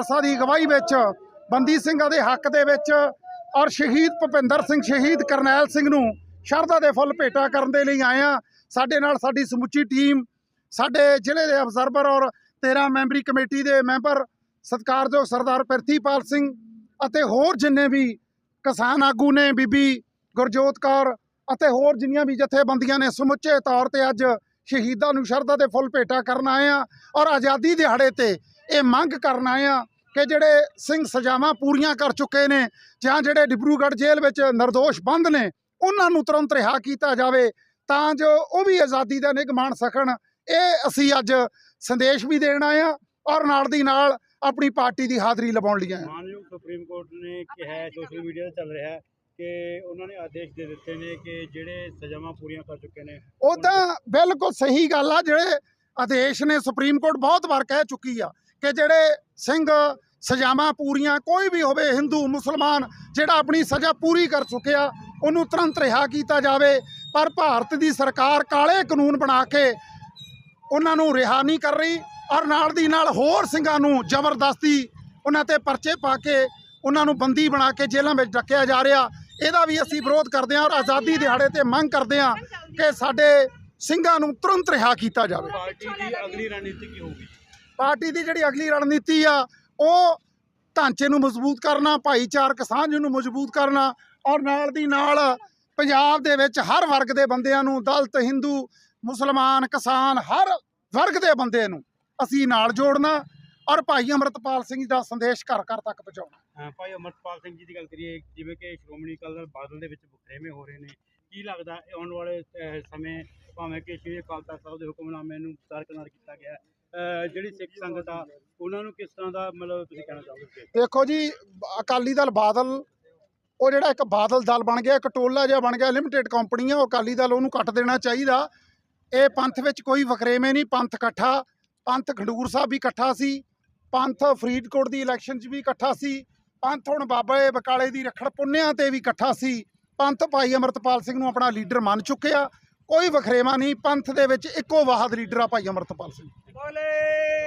ਖਾਲਸਾ ਦੀ ਅਗਵਾਈ ਵਿੱਚ ਬੰਦੀ ਸਿੰਘਾਂ ਦੇ ਹੱਕ ਦੇ ਵਿੱਚ ਔਰ ਸ਼ਹੀਦ ਭੁਪਿੰਦਰ ਸਿੰਘ, ਸ਼ਹੀਦ ਕਰਨੈਲ ਸਿੰਘ ਨੂੰ ਸ਼ਰਧਾ ਦੇ ਫੁੱਲ ਭੇਟਾ ਕਰਨ ਦੇ ਲਈ ਆਏ ਆ ਸਾਡੇ ਨਾਲ ਸਾਡੀ ਸਮੁੱਚੀ ਟੀਮ, ਸਾਡੇ ਜ਼ਿਲ੍ਹੇ ਦੇ ਅਬਜ਼ਰਵਰ ਔਰ 13 ਮੈਂਬਰੀ ਕਮੇਟੀ ਦੇ ਮੈਂਬਰ ਸਤਿਕਾਰਯੋਗ ਸਰਦਾਰ ਪ੍ਰਿਥੀਪਾਲ ਸਿੰਘ ਅਤੇ ਹੋਰ ਜਿੰਨੇ ਵੀ ਕਿਸਾਨ ਆਗੂ ਨੇ, ਬੀਬੀ ਗੁਰਜੋਤ ਕੌਰ ਅਤੇ ਹੋਰ ਜਿੰਨੀਆਂ ਵੀ ਜਥੇਬੰਦੀਆਂ ਨੇ, ਸਮੁੱਚੇ ਤੌਰ ਤੇ ਅੱਜ ਸ਼ਹੀਦਾਂ ਨੂੰ ਸ਼ਰਧਾ ਦੇ ਫੁੱਲ ਭੇਟਾ ਕਰਨ ਆਏ ਆ ਔਰ ਆਜ਼ਾਦੀ ਦਿਹਾੜੇ ਤੇ ਇਹ ਮੰਗ ਕਰਨ ਆਏ ਆ ਕਿ ਜਿਹੜੇ ਸਿੰਘ ਸਜ਼ਾਵਾਂ ਪੂਰੀਆਂ ਕਰ ਚੁੱਕੇ ਨੇ ਜਾਂ ਜਿਹੜੇ ਡਿਬਰੂਗੜ੍ਹ ਜੇਲ੍ਹ ਵਿੱਚ ਨਿਰਦੋਸ਼ ਬੰਦ ਨੇ ਉਹਨਾਂ ਨੂੰ ਤੁਰੰਤ ਰਿਹਾ ਕੀਤਾ ਜਾਵੇ ਤਾਂ ਜੋ ਉਹ ਵੀ ਆਜ਼ਾਦੀ ਦਾ ਨਿੱਘ ਮਾਣ ਸਕਣ ਇਹ ਅਸੀਂ ਅੱਜ ਸੰਦੇਸ਼ ਵੀ ਦੇਣ ਆਏ ਆ ਔਰ ਨਾਲ ਦੀ ਨਾਲ ਆਪਣੀ ਪਾਰਟੀ ਦੀ ਹਾਜ਼ਰੀ ਲਵਾਉਣ ਲਈ ਆਏ ਮਾਨਯੋਗ ਸੁਪਰੀਮ ਕੋਰਟ ਨੇ ਕਿਹਾ ਸੋਸ਼ਲ ਮੀਡੀਆ ਤੇ ਚੱਲ ਰਿਹਾ ਹੈ ਕਿ ਉਹਨਾਂ ਨੇ ਆਦੇਸ਼ ਦੇ ਦਿੱਤੇ ਨੇ ਕਿ ਜਿਹੜੇ ਸਜ਼ਾਵਾਂ ਪੂਰੀਆਂ ਕਰ ਚੁੱਕੇ ਨੇ ਉਹ ਤਾਂ ਬਿਲਕੁਲ ਸਹੀ ਗੱਲ ਆ ਜਿਹੜੇ ਆਦੇਸ਼ ਨੇ ਸੁਪਰੀਮ ਕੋਰਟ ਬਹੁਤ ਵਾਰ ਕਹਿ ਚੁੱਕੀ ਆ ਕਿ ਜਿਹੜੇ ਸਿੰਘ ਸਜ਼ਾਵਾਂ ਪੂਰੀਆਂ ਕੋਈ ਵੀ ਹੋਵੇ, ਹਿੰਦੂ, ਮੁਸਲਮਾਨ ਜਿਹੜਾ ਆਪਣੀ ਸਜ਼ਾ ਪੂਰੀ ਕਰ ਚੁੱਕਿਆ, ਉਹਨੂੰ ਤੁਰੰਤ ਰਿਹਾ ਕੀਤਾ ਜਾਵੇ। ਪਰ ਭਾਰਤ ਦੀ ਸਰਕਾਰ ਕਾਲੇ ਕਾਨੂੰਨ ਬਣਾ ਕੇ ਉਹਨਾਂ ਨੂੰ ਰਿਹਾ ਨਹੀਂ ਕਰ ਰਹੀ ਔਰ ਨਾਲ ਦੀ ਨਾਲ ਹੋਰ ਸਿੰਘਾਂ ਨੂੰ ਜ਼ਬਰਦਸਤੀ ਉਹਨਾਂ ਤੇ ਪਰਚੇ ਪਾ ਕੇ ਉਹਨਾਂ ਨੂੰ ਬੰਦੀ ਬਣਾ ਕੇ ਜੇਲ੍ਹਾਂ ਵਿੱਚ ਰੱਖਿਆ ਜਾ ਰਿਹਾ। ਇਹਦਾ ਵੀ ਅਸੀਂ ਵਿਰੋਧ ਕਰਦੇ ਹਾਂ ਔਰ ਆਜ਼ਾਦੀ ਦਿਹਾੜੇ ਤੇ ਮੰਗ ਕਰਦੇ ਹਾਂ ਕਿ ਸਾਡੇ ਸਿੰਘਾਂ ਨੂੰ ਤੁਰੰਤ ਰਿਹਾ ਕੀਤਾ ਜਾਵੇ। ਪਾਰਟੀ ਦੀ ਅਗਲੀ ਰਣਨੀਤੀ ਕੀ ਹੋਊਗੀ? ਪਾਰਟੀ ਦੀ ਜਿਹੜੀ ਅਗਲੀ ਰਣਨੀਤੀ ਆ, ਉਹ ਢਾਂਚੇ ਨੂੰ ਮਜ਼ਬੂਤ ਕਰਨਾ, ਭਾਈਚਾਰਕ ਸਾਂਝ ਨੂੰ ਮਜ਼ਬੂਤ ਕਰਨਾ ਔਰ ਨਾਲ ਦੀ ਨਾਲ ਪੰਜਾਬ ਦੇ ਵਿੱਚ ਹਰ ਵਰਗ ਦੇ ਬੰਦਿਆਂ ਨੂੰ, ਦਲਤ, ਹਿੰਦੂ, ਮੁਸਲਮਾਨ, ਕਿਸਾਨ, ਹਰ ਵਰਗ ਦੇ ਬੰਦੇ ਨੂੰ ਅਸੀਂ ਨਾਲ ਜੋੜਨਾ ਔਰ ਭਾਈ ਅਮਰਤਪਾਲ ਸਿੰਘ ਜੀ ਦਾ ਸੰਦੇਸ਼ ਘਰ ਘਰ ਤੱਕ ਪਹੁੰਚਾਉਣਾ। ਭਾਈ ਅਮਰਪਾਲ ਸਿੰਘ ਜੀ ਦੀ ਗੱਲ ਕਰੀਏ ਜਿਵੇਂ ਕਿ ਸ਼੍ਰੋਮਣੀ ਅਕਾਲੀ ਦਲ ਬਾਦਲ ਦੇ ਵਿੱਚ ਬਖਰੇਵੇਂ ਹੋ ਰਹੇ ਨੇ ਕੀ ਲੱਗਦਾ ਆਉਣ ਵਾਲੇ ਸਮੇਂ ਭਾਵੇਂ ਕਿ ਸ਼੍ਰੀ ਅਕਾਲ ਤਖਤ ਸਾਹਿਬ ਦੇ ਹੁਕਮਨਾਮੇ ਨੂੰ ਦਰਕਨਾਰ ਕੀਤਾ ਗਿਆ ਜਿਹੜੀ ਸਿੱਖ ਸੰਗਤ ਆ ਉਹਨਾਂ ਨੂੰ ਕਿਸ ਤਰ੍ਹਾਂ ਦਾ ਮਤਲਬ ਤੁਸੀਂ ਕਹਿਣਾ ਚਾਹੋਗੇ? ਦੇਖੋ ਜੀ ਅਕਾਲੀ ਦਲ ਬਾਦਲ ਉਹ ਜਿਹੜਾ ਇੱਕ ਬਾਦਲ ਦਲ ਬਣ ਗਿਆ ਇੱਕ ਟੋਲਾ ਜਿਹਾ ਬਣ ਗਿਆ ਲਿਮਟਿਡ ਕੰਪਨੀ ਆ ਉਹ ਅਕਾਲੀ ਦਲ ਉਹਨੂੰ ਕੱਟ ਦੇਣਾ ਚਾਹੀਦਾ। ਇਹ ਪੰਥ ਵਿੱਚ ਕੋਈ ਵਖਰੇਵੇਂ ਨਹੀਂ ਪੰਥ ਇਕੱਠਾ ਪੰਥ ਖੰਡੂਰ ਸਾਹਿਬ ਵੀ ਇਕੱਠਾ ਸੀ। ਪੰਥ ਫਰੀਦਕੋਟ ਦੀ ਇਲੈਕਸ਼ਨ 'ਚ ਵੀ ਇਕੱਠਾ ਸੀ। ਪੰਥ ਹੁਣ ਬਾਬਾ ਬਕਾਲੇ ਦੀ ਰੱਖੜ ਪੁੰਨਿਆਂ ਤੇ ਵੀ ਇਕੱਠਾ ਸੀ। ਪੰਥ ਭਾਈ ਅਮਰਤਪਾਲ ਸਿੰਘ ਨੂੰ ਆਪਣਾ ਲੀਡਰ ਮੰਨ ਚੁੱਕਿਆ। ਕੋਈ ਵਖਰੇਵਾ ਨਹੀਂ, ਪੰਥ ਦੇ ਵਿੱਚ ਇੱਕੋ ਵਾਹਦ ਲੀਡਰ ਆ ਭਾਈ ਅਮਰਤਪਾਲ ਸਿੰਘ। ਬੋਲੇ!